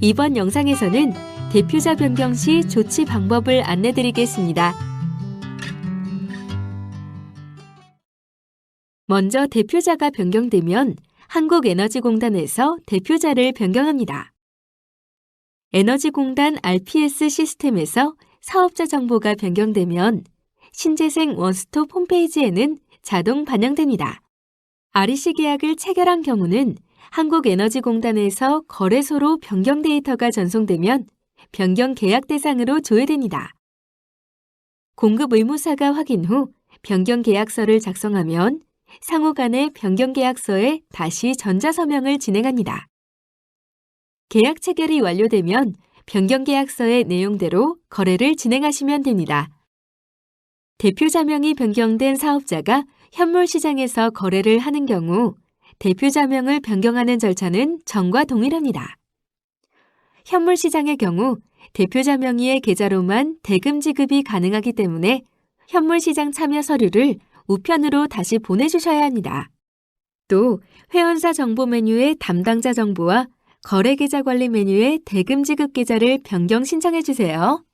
이번 영상에서는 대표자 변경 시 조치 방법을 안내드리겠습니다. 먼저 대표자가 변경되면 한국에너지공단에서 대표자를 변경합니다. 에너지공단 RPS 시스템에서 사업자 정보가 변경되면 신재생 원스톱 홈페이지에는 자동 반영됩니다. REC 계약을 체결한 경우는 한국에너지공단에서 거래소로 변경 데이터가 전송되면 변경 계약 대상으로 조회됩니다. 공급 의무사가 확인 후 변경 계약서를 작성하면 상호 간의 변경 계약서에 다시 전자서명을 진행합니다. 계약 체결이 완료되면 변경 계약서의 내용대로 거래를 진행하시면 됩니다. 대표자명이 변경된 사업자가 현물 시장에서 거래를 하는 경우 대표자명을 변경하는 절차는 전과 동일합니다. 현물시장의 경우 대표자 명의의 계좌로만 대금 지급이 가능하기 때문에 현물시장 참여 서류를 우편으로 다시 보내주셔야 합니다. 또 회원사 정보 메뉴의 담당자 정보와 거래 계좌 관리 메뉴의 대금 지급 계좌를 변경 신청해 주세요.